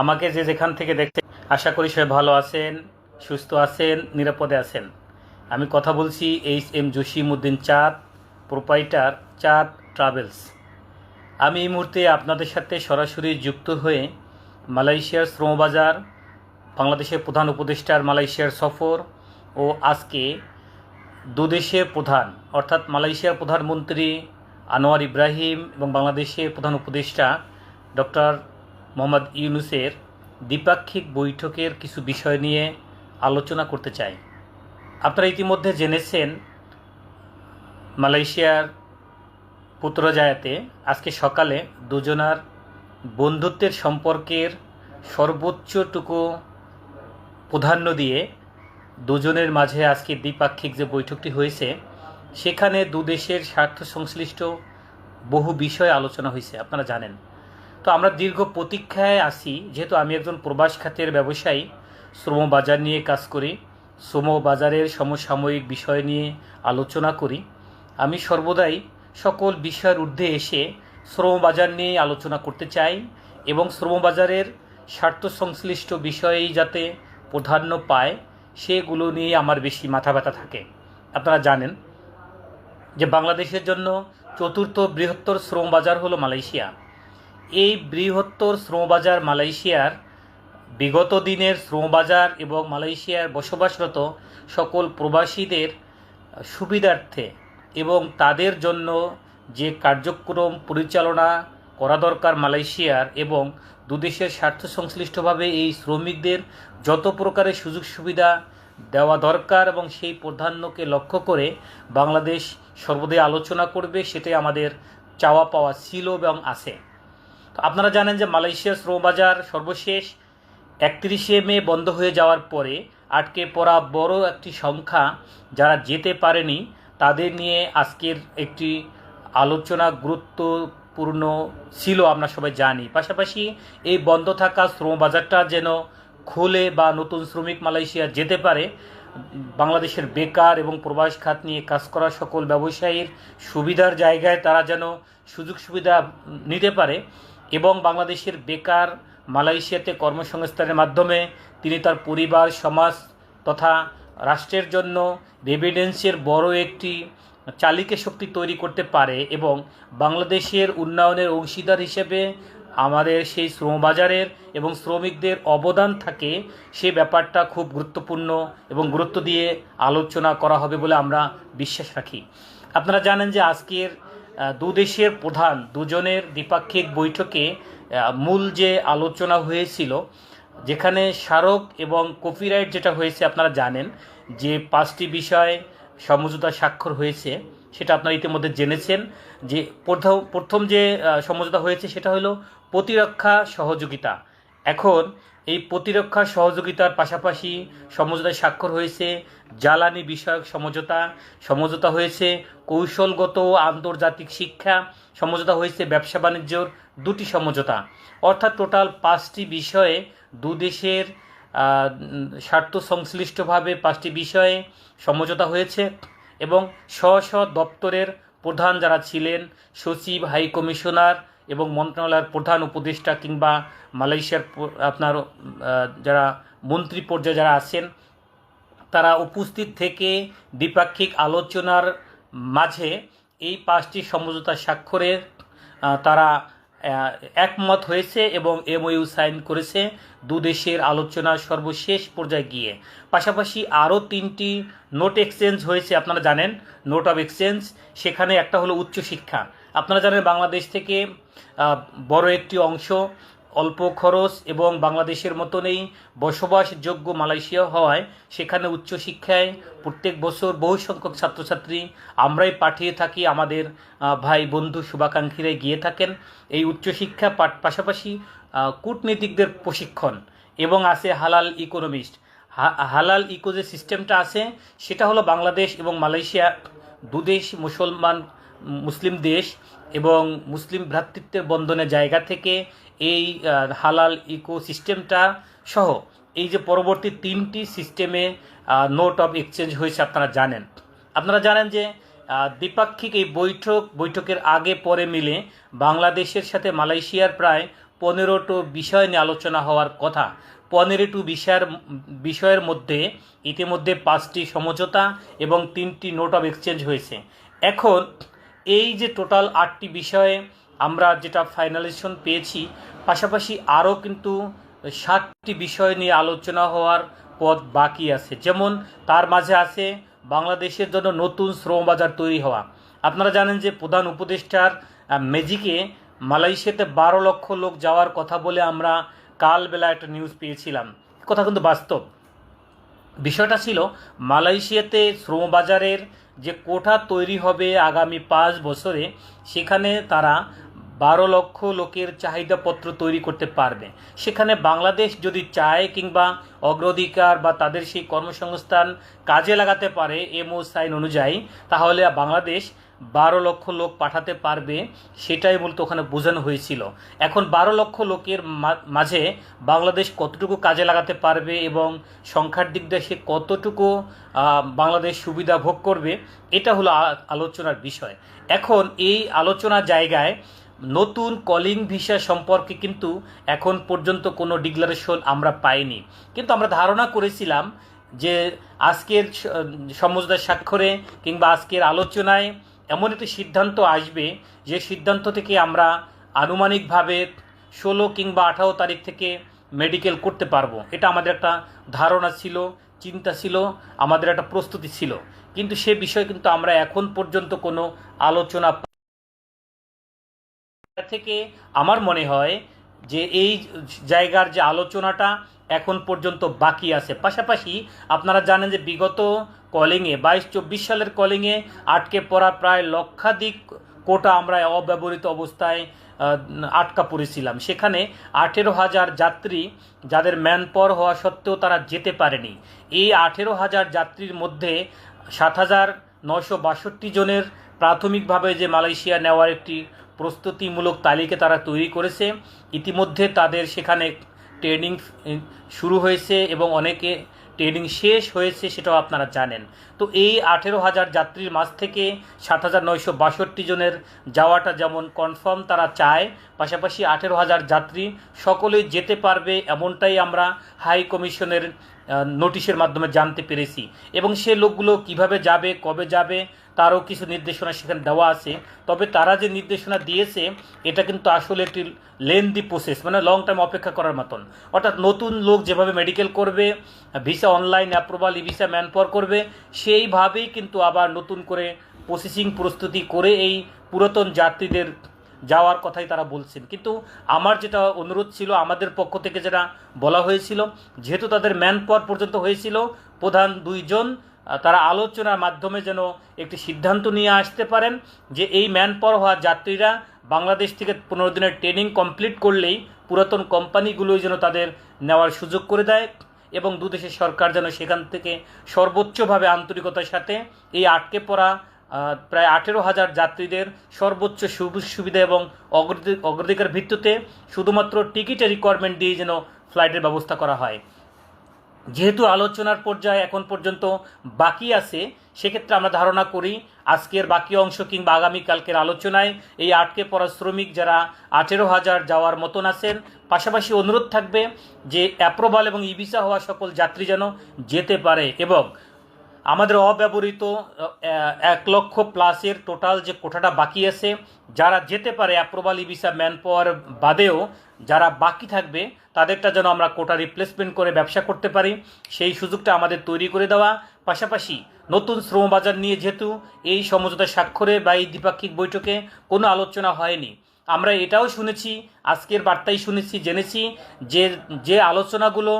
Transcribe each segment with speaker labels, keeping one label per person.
Speaker 1: আমাকে যে যেখান থেকে দেখতে আশা করি সবাই ভালো আছেন, সুস্থ আছেন, নিরাপদে আছেন। আমি কথা বলছি এইচ এম জসিমউদ্দিন চাঁদ, প্রোপাইটার চাঁদ ট্রাভেলস। আমি এই মুহূর্তে আপনাদের সাথে সরাসরি যুক্ত হয়ে মালয়েশিয়ার শ্রমবাজার, বাংলাদেশের প্রধান উপদেষ্টার মালয়েশিয়ার সফর ও আজকে দুদেশের প্রধান, অর্থাৎ মালয়েশিয়ার প্রধানমন্ত্রী আনোয়ার ইব্রাহিম এবং বাংলাদেশের প্রধান উপদেষ্টা ডক্টর মোহাম্মদ ইউনুসের দ্বিপাক্ষিক বৈঠকের কিছু বিষয় নিয়ে আলোচনা করতে চাই। আপনারা ইতিমধ্যে জেনেছেন, মালয়েশিয়ার পুত্রজায়াতে আজকে সকালে দুজনার বন্ধুত্বের সম্পর্কের সর্বোচ্চটুকু প্রাধান্য দিয়ে দুজনের মাঝে আজকে দ্বিপাক্ষিক যে বৈঠকটি হয়েছে, সেখানে দু দেশের স্বার্থ সংশ্লিষ্ট বহু বিষয় আলোচনা হয়েছে। আপনারা জানেন তো আমরা দীর্ঘ প্রতীক্ষায় আসি যেহেতু আমি একজন প্রবাস খাতের ব্যবসায়ী, শ্রম বাজার নিয়ে কাজ করি, শ্রম বাজারের সমসাময়িক বিষয় নিয়ে আলোচনা করি। আমি সর্বদাই সকল বিষয়ের ঊর্ধ্বে এসে শ্রম বাজার নিয়ে আলোচনা করতে চাই এবং শ্রম বাজারের স্বার্থ সংশ্লিষ্ট বিষয়েই যাতে প্রাধান্য পায়, সেগুলো নিয়ে আমার বেশি মাথা ব্যথা থাকে। আপনারা জানেন যে বাংলাদেশের জন্য চতুর্থ বৃহত্তর শ্রম বাজার হলো মালয়েশিয়া। এই বৃহত্তর শ্রমবাজার মালয়েশিয়ার বিগত দিনের শ্রমবাজার এবং মালয়েশিয়ার বসবাসরত সকল প্রবাসীদের সুবিধার্থে এবং তাদের জন্য যে কার্যক্রম পরিচালনা করা দরকার মালয়েশিয়ার এবং দুদেশের স্বার্থ সংশ্লিষ্টভাবে এই শ্রমিকদের যত প্রকারের সুযোগ সুবিধা দেওয়া দরকার এবং সেই প্রাধান্যকে লক্ষ্য করে বাংলাদেশ সর্বদাই আলোচনা করবে, সেটাই আমাদের চাওয়া পাওয়া ছিল এবং আছে। তো আপনারা জানেন যে মালয়েশিয়ার শ্রমবাজার সর্বশেষ একত্রিশে মে বন্ধ হয়ে যাওয়ার পরে আটকে পড়া বড় একটি সংখ্যা যারা যেতে পারেনি, তাদের নিয়ে আজকের একটি আলোচনা গুরুত্বপূর্ণ ছিল, আমরা সবাই জানি। পাশাপাশি এই বন্ধ থাকা শ্রম বাজারটা যেন খুলে বা নতুন শ্রমিক মালয়েশিয়া যেতে পারে, বাংলাদেশের বেকার এবং প্রবাস খাত নিয়ে কাজ করা সকল ব্যবসায়ীর সুবিধার জায়গায় তারা যেন সুযোগ সুবিধা নিতে পারে এবং বাংলাদেশের বেকার মালয়েশিয়াতে কর্মসংস্থানের মাধ্যমে তিনি তার পরিবার, সমাজ তথা রাষ্ট্রের জন্য রেভিডেন্সের বড় একটি চালিকা শক্তি তৈরি করতে পারে এবং বাংলাদেশের উন্নয়নের অংশীদার হিসেবে আমাদের সেই শ্রমবাজারের এবং শ্রমিকদের অবদান থাকে, সে ব্যাপারটা খুব গুরুত্বপূর্ণ এবং গুরুত্ব দিয়ে আলোচনা করা হবে বলে আমরা বিশ্বাস রাখি। আপনারা জানেন যে আজকের দু দেশের প্রধান, দুজনের দ্বিপাক্ষিক বৈঠকে মূল যে আলোচনা হয়েছিল, যেখানে স্মারক এবং কপিরাইট যেটা হয়েছে আপনারা জানেন, যে পাঁচটি বিষয়ে সমঝোতা স্বাক্ষর হয়েছে, সেটা আপনারা ইতিমধ্যে জেনেছেন, যে প্রথম প্রথম যে সমঝোতা হয়েছে সেটা হলো প্রতিরক্ষা সহযোগিতা। এখন এই প্রতিরক্ষা সহযোগিতার পাশাপাশি সমঝোতায় স্বাক্ষর হয়েছে জ্বালানি বিষয়ক সমঝোতা সমঝোতা হয়েছে কৌশলগত আন্তর্জাতিক শিক্ষা, সমঝোতা হয়েছে ব্যবসা বাণিজ্যর দুটি সমঝোতা। অর্থাৎ টোটাল পাঁচটি বিষয়ে দু দেশের স্বার্থ সংশ্লিষ্টভাবে পাঁচটি বিষয়ে সমঝোতা হয়েছে এবং স্ব স্ব দপ্তরের প্রধান যারা ছিলেন সচিব হাই কমিশনার এবং মন্ত্রণালয়ের প্রধান উপদেষ্টা কিংবা মালয়েশিয়ার আপনার যারা মন্ত্রী পর্যায়ে যারা আছেন, তারা উপস্থিত থেকে দ্বিপাক্ষিক আলোচনার মাঝে এই পাঁচটি সমঝোতা স্বাক্ষরের তারা একমত হয়েছে এবং এমওইউ সাইন করেছে দেশের আলোচনার সর্বশেষ পর্যায়ে গিয়ে। পাশাপাশি আরও তিনটি নোট এক্সচেঞ্জ হয়েছে, আপনারা জানেন, নোট অফ এক্সচেঞ্জ, সেখানে একটা হলো উচ্চশিক্ষা। আপনারা জানেন বাংলাদেশ থেকে বড় একটি অংশ অল্প খরচ এবং বাংলাদেশের মতনই বসবাসযোগ্য মালয়েশিয়া হওয়ায় সেখানে উচ্চশিক্ষায় প্রত্যেক বছর বহু সংখ্যক ছাত্রছাত্রী আমরাই পাঠিয়ে থাকি, আমাদের ভাই বন্ধু শুভাকাঙ্ক্ষীরাই গিয়ে থাকেন। এই উচ্চশিক্ষা পাশাপাশি কূটনীতিকদের প্রশিক্ষণ এবং আছে হালাল ইকোনমিস্ট। হালাল ইকো যে সিস্টেমটা আছে, সেটা হলো বাংলাদেশ এবং মালয়েশিয়া দুদেশ মুসলমান মুসলিম দেশ এবং মুসলিম ভ্রাতৃত্বের বন্ধনের জায়গা থেকে এই হালাল ইকো সিস্টেমটা সহ এই যে পরবর্তী তিনটি সিস্টেমে নোট অফ এক্সচেঞ্জ হয়েছে আপনারা জানেন। আপনারা জানেন যে দ্বিপাক্ষিক এই বৈঠক, বৈঠকের আগে পরে মিলে বাংলাদেশের সাথে মালয়েশিয়ার প্রায় পনেরোটো বিষয় নিয়ে আলোচনা হওয়ার কথা। পনেরোটি বিষয়ের বিষয়ের মধ্যে ইতিমধ্যে পাঁচটি সমঝোতা এবং তিনটি নোট অফ এক্সচেঞ্জ হয়েছে। এখন এই যে টোটাল আটটি বিষয়ে আমরা যেটা ফাইনালাইজেশন পেয়েছি পাশাপাশি আরও কিন্তু সাতটি বিষয় নিয়ে আলোচনা হওয়ার পথ বাকি আছে। যেমন তার মাঝে আছে বাংলাদেশের জন্য নতুন শ্রম বাজার তৈরি হওয়া। আপনারা জানেন যে প্রধান উপদেষ্টার আহ, ম্যাজিকে মালয়েশিয়াতে বারো লক্ষ লোক যাওয়ার কথা বলে আমরা কালবেলা একটা নিউজ পেয়েছিলাম। কথা কিন্তু বাস্তব। বিষয়টা ছিল মালয়েশিয়াতে শ্রমবাজারের যে কোঠা তৈরি হবে আগামী পাঁচ বছরে, সেখানে তারা বারো লক্ষ লোকের চাহিদাপত্র তৈরি করতে পারবে। সেখানে বাংলাদেশ যদি চায় কিংবা অগ্রাধিকার বা তাদের সেই কর্মসংস্থান কাজে লাগাতে পারে এমও সাইন অনুযায়ী, তাহলে বাংলাদেশ বারো লক্ষ লোক পাঠাতে পারবে, সেটাই মূলত ওখানে বোঝানো হয়েছিল। এখন বারো লক্ষ লোকের মাঝে বাংলাদেশ কতটুকু কাজে লাগাতে পারবে এবং সংখ্যার দিক দিয়ে সে কতটুকু বাংলাদেশ সুবিধা ভোগ করবে, এটা হলো আলোচনার বিষয়। এখন এই আলোচনা জায়গায় নতুন কলিং ভিসা সম্পর্কে কিন্তু এখন পর্যন্ত কোনো ডিক্লারেশন আমরা পাইনি। কিন্তু আমরা ধারণা করেছিলাম যে আজকের সমঝোতা স্বাক্ষরে কিংবা আজকের আলোচনায় এমন একটি সিদ্ধান্ত আসবে যে সিদ্ধান্ত থেকে আমরা আনুমানিকভাবে ষোলো কিংবা আঠারো তারিখ থেকে মেডিকেল করতে পারব। এটা আমাদের একটা ধারণা ছিল, চিন্তা ছিল, আমাদের একটা প্রস্তুতি ছিল। কিন্তু সে বিষয়ে কিন্তু আমরা এখন পর্যন্ত কোনো আলোচনা থেকে আমার মনে হয় যে এই জায়গার যে আলোচনাটা এখন পর্যন্ত বাকি আছে। পাশাপাশি আপনারা জানেন যে বিগত কলিংয়ে, বাইশ চব্বিশ সালের কলিংয়ে আটকে পড়া প্রায় লক্ষাধিক কোটা আমরা অব্যবহৃত অবস্থায় আটকা পড়েছিলাম। সেখানে আঠেরো হাজার যাত্রী যাদের ম্যান পাওয়ার হওয়া সত্ত্বেও তারা যেতে পারেনি। এই আঠেরো হাজার যাত্রীর মধ্যে সাত হাজার নশো বাষট্টি জনের প্রাথমিকভাবে যে মালয়েশিয়া নেওয়ার একটি প্রস্তুতিমূলক তালিকা তারা তৈরি করেছে। ইতিমধ্যে তাদের সেখানে ট্রেনিং শুরু হয়েছে এবং অনেকে ট্রেনিং শেষ হয়েছে সেটাও আপনারা জানেন। তো এই আঠেরো হাজার যাত্রীর মাঝ থেকে সাত হাজার নয়শো বাষট্টি জনের যাওয়াটা যেমন কনফার্ম তারা চায়, পাশাপাশি আঠেরো হাজার যাত্রী সকলেই যেতে পারবে এমনটাই আমরা হাই কমিশনের নোটিশের মাধ্যমে জানতে পেরেছি। এবং সে লোকগুলো কীভাবে যাবে, কবে যাবে তারও কিছু নির্দেশনা সেখানে দেওয়া আছে। তবে তারা যে নির্দেশনা দিয়েছে, এটা কিন্তু আসলে একটি লেন্দি প্রসেস মানে লং টাইম অপেক্ষা করার মতন। অর্থাৎ নতুন লোক যেভাবে মেডিকেল করবে visa online approval e visa man করবে, সেইভাবেই কিন্তু আবার নতুন করে প্রসেসিং প্রস্তুতি করে এই পুরাতন যাত্রীদের যাওয়ার কথাই তারা বলছেন। কিন্তু আমার যেটা অনুরোধ ছিল, আমাদের পক্ষ থেকে যেটা বলা হয়েছিল, যেহেতু তাদের ম্যান পর্যন্ত হয়েছিল, প্রধান দুইজন তারা আলোচনার মাধ্যমে যেন একটি সিদ্ধান্ত নিয়ে আসতে পারেন যে এই ম্যান পাওয়ার হওয়া যাত্রীরা বাংলাদেশ থেকে পনেরো দিনের ট্রেনিং কমপ্লিট করলেই পুরাতন কোম্পানিগুলোই যেন তাদের নেওয়ার সুযোগ করে দেয় এবং দুদেশের সরকার যেন সেখান থেকে সর্বোচ্চভাবে আন্তরিকতার সাথে এই আটকে পড়া প্রায় আঠেরো হাজার যাত্রীদের সর্বোচ্চ সুবি- সুবিধা এবং অগ্রাধি- অগ্রাধিকার ভিত্তিতে শুধুমাত্র টিকিটের রিকোয়ারমেন্ট দিয়ে যেন ফ্লাইটের ব্যবস্থা করা হয়। যেহেতু আলোচনার পর্যায়ে এখন পর্যন্ত বাকি আছে, সেক্ষেত্রে আমরা ধারণা করি আজকের বাকি অংশ কিংবা আগামীকালকের আলোচনায় এই আটকে পড়া শ্রমিক যারা আঠেরো হাজার যাওয়ার মতন আছেন, পাশাপাশি অনুরোধ থাকবে যে অ্যাপ্রোভাল এবং ইভিসা হওয়া সকল যাত্রী যেন যেতে পারে এবং আমাদের অব্যবহৃত এক লক্ষ প্লাসের টোটাল যে কোটাটা বাকি আছে, যারা যেতে পারে অ্যাপ্রোভাল ইভিসা ম্যান পাওয়ার বাদেও যারা বাকি থাকবে, তাদেরটা যেন আমরা কোটা রিপ্লেসমেন্ট করে ব্যবসা করতে পারি। সেই সুযোগটা আমাদের তৈরি করে দেওয়া। পাশাপাশি নতুন শ্রম বাজার নিয়ে যেহেতু এই সমঝোতা স্বাক্ষরে বা এই দ্বিপাক্ষিক বৈঠকে কোনো আলোচনা হয়নি। আমরা এটাও শুনেছি, আজকের বার্তায় শুনেছি, জেনেছি যে যে আলোচনাগুলো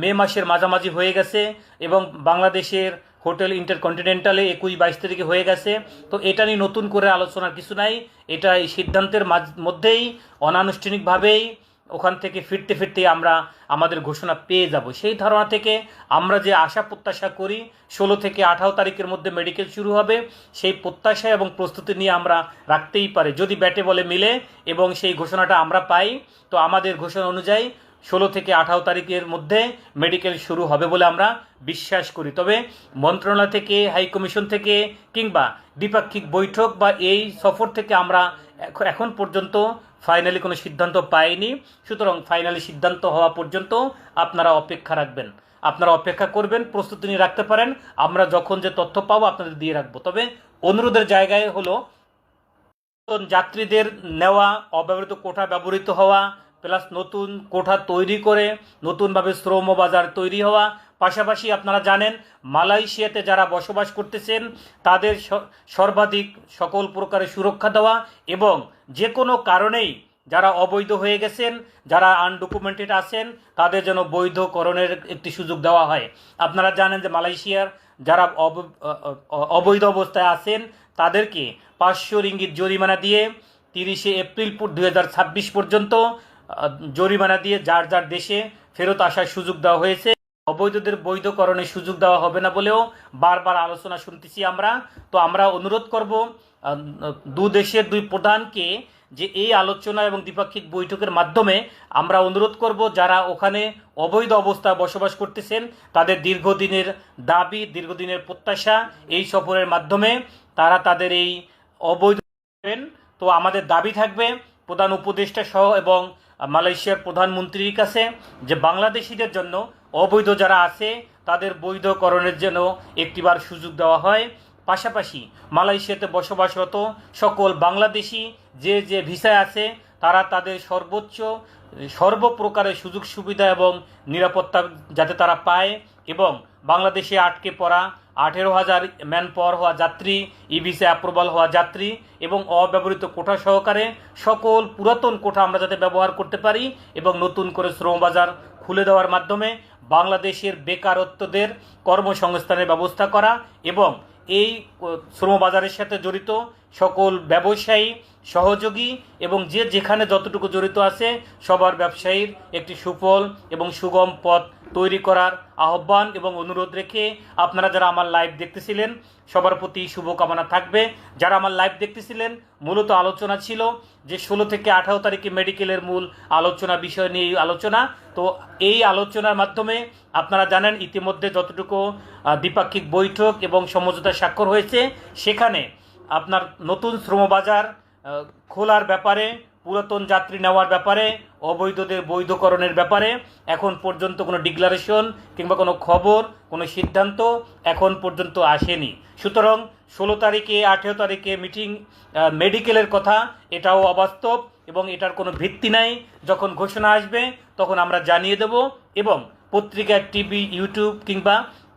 Speaker 1: মে মাসের মাঝামাঝি হয়ে গেছে এবং বাংলাদেশের হোটেল ইন্টারকন্টিনেন্টালে একুশ বাইশ তারিখে হয়ে গেছে। তো এটা নিয়ে নতুন করে আলোচনার কিছু নাই। এটা এই সিদ্ধান্তের মাঝ- মধ্যেই অনানুষ্ঠানিকভাবেই ওখান থেকে ফিরতে ফিরতে আমরা আমাদের ঘোষণা পেয়ে যাব। সেই ধারণা থেকে আমরা যে আশা প্রত্যাশা করি, ষোলো থেকে আঠারো তারিখের মধ্যে মেডিকেল শুরু হবে, সেই প্রত্যাশা এবং প্রস্তুতি নিয়ে আমরা রাখতেই পারি। যদি ব্যাটে বলে মিলে এবং সেই ঘোষণাটা আমরা পাই, তো আমাদের ঘোষণা অনুযায়ী ষোলো থেকে আঠারো তারিখের মধ্যে মেডিকেল শুরু হবে বলে আমরা বিশ্বাস করি। তবে মন্ত্রণালয় থেকে, হাই কমিশন থেকে কিংবা দ্বিপাক্ষিক বৈঠক বা এই সফর থেকে আমরা এখন পর্যন্ত ফাইনালি কোনো সিদ্ধান্ত পাইনি। সুতরাং ফাইনালি সিদ্ধান্ত হওয়া পর্যন্ত আপনারা অপেক্ষা রাখবেন। আপনারা অপেক্ষা করবেন, প্রস্তুতি নিয়ে রাখতে পারেন। আমরা যখন যে তথ্য পাবো আপনাদের দিয়ে রাখব। তবে অনুরোধের জায়গায় হলো, যাত্রীদের নেওয়া, অব্যবহৃত কোঠা ব্যবহৃত হওয়া প্লাস নতুন কোঠা তৈরি করে নতুনভাবে শ্রম বাজার তৈরি হওয়া। পাশাপাশি আপনারা জানেন, মালয়েশিয়াতে যারা বসবাস করতেছেন, তাদের সর্বাধিক সকল প্রকারের সুরক্ষা দেওয়া এবং যে কোনো কারণেই যারা অবৈধ হয়ে গেছেন, যারা আনডকুমেন্টেড আছেন, তাদের যেন বৈধকরণের একটি সুযোগ দেওয়া হয়। আপনারা জানেন যে মালয়েশিয়ার যারা অবৈধ অবস্থায় আছেন, তাদেরকে পাঁচশো রিঙ্গিত জরিমানা দিয়ে তিরিশে এপ্রিল দু হাজার ছাব্বিশ পর্যন্ত জরিমানা দিয়ে যার যার দেশে ফেরত আসার সুযোগ দেওয়া হয়েছে। অবৈধদের বৈধকরণের সুযোগ দেওয়া হবে না বলেও বারবার আলোচনা শুনতেছি আমরা। তো আমরা অনুরোধ করব দু দেশের দুই প্রধানকে যে এই আলোচনা এবং দ্বিপাক্ষিক বৈঠকের মাধ্যমে আমরা অনুরোধ করব, যারা ওখানে অবৈধ অবস্থায় বসবাস করতেছেন, তাদের দীর্ঘদিনের দাবি, দীর্ঘদিনের প্রত্যাশা এই সফরের মাধ্যমে তারা তাদের এই অবৈধ তো আমাদের দাবি থাকবে, প্রধান উপদেষ্টা সহ এবং মালয়েশিয়ার প্রধানমন্ত্রীর কাছে যে বাংলাদেশিদের জন্য অবৈধ যারা আছে, তাদের বৈধকরণের জন্য একটিবার সুযোগ দেওয়া হয়। পাশাপাশি মালয়েশিয়াতে বসবাসরত সকল বাংলাদেশি যে যে ভিসায় আছে, তারা তাদের সর্বোচ্চ, সর্বপ্রকারের সুযোগ সুবিধা এবং নিরাপত্তা যাতে তারা পায় এবং বাংলাদেশে আটকে পড়া আঠেরো হাজার ম্যান পাওয়ার হওয়া যাত্রী ই ভিসা অ্যাপ্রুভাল হওয়া যাত্রী এবং অব্যবহৃত কোঠা সহকারে সকল পুরাতন কোঠা আমরা যাতে ব্যবহার করতে পারি এবং নতুন করে শ্রমবাজার খুলে দেওয়ার মাধ্যমে বাংলাদেশের বেকারত্বদের কর্মসংস্থানের ব্যবস্থা করা এবং এই শ্রমবাজারের সাথে জড়িত সকল ব্যবসায়ী, সহযোগী এবং যে যেখানে যতটুকু জড়িত আছে, সবার ব্যবসায়ীর একটি সুফল এবং সুগম পথ তৈরি করার আহ্বান এবং অনুরোধ রেখে আপনারা যারা আমার লাইভ দেখতেছিলেন, সবার প্রতি শুভকামনা থাকবে। যারা আমার লাইভ দেখতেছিলেন, মূলত আলোচনা ছিল যে ষোলো থেকে আঠারো তারিখে মেডিকেলের মূল আলোচনা বিষয় নিয়ে আলোচনা। তো এই আলোচনার মাধ্যমে আপনারা জানেন, ইতিমধ্যে যতটুকু দ্বিপাক্ষিক বৈঠক এবং সমঝোতা স্বাক্ষর হয়েছে, সেখানে আপনার নতুন শ্রমবাজার খোলার ব্যাপারে, পুরাতন যাত্রী নেওয়ার ব্যাপারে, অবৈধদের বৈধকরণের ব্যাপারে, এখন পর্যন্ত কোনো ডিক্লারেশন কিংবা কোনো খবর, কোনো সিদ্ধান্ত এখন পর্যন্ত আসেনি। সুতরাং ষোলো তারিখে, আঠেরো তারিখে মিটিং মেডিকেলের কথা, এটাও অবাস্তব এবং এটার কোনো ভিত্তি নাই। যখন ঘোষণা আসবে, তখন আমরা জানিয়ে দেব এবং পত্রিকা টিভি, ইউটিউব কিংবা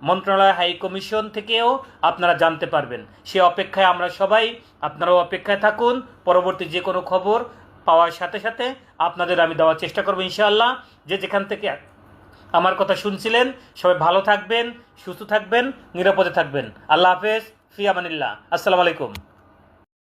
Speaker 1: মন্ত্রণালয় হাই কমিশন থেকেও আপনারা জানতে পারবেন। সে অপেক্ষায় আমরা সবাই, আপনারাও অপেক্ষায় থাকুন। পরবর্তী যে কোনো খবর পাওয়ার সাথে সাথে আপনাদের আমি দেওয়ার চেষ্টা করব ইনশাআল্লাহ। যে যেখান থেকে আমার কথা শুনছিলেন, সবাই ভালো থাকবেন, সুস্থ থাকবেন, নিরাপদে থাকবেন। আল্লাহ হাফেজ ফিয়ামানিল্লাহ আসসালামু আলাইকুম।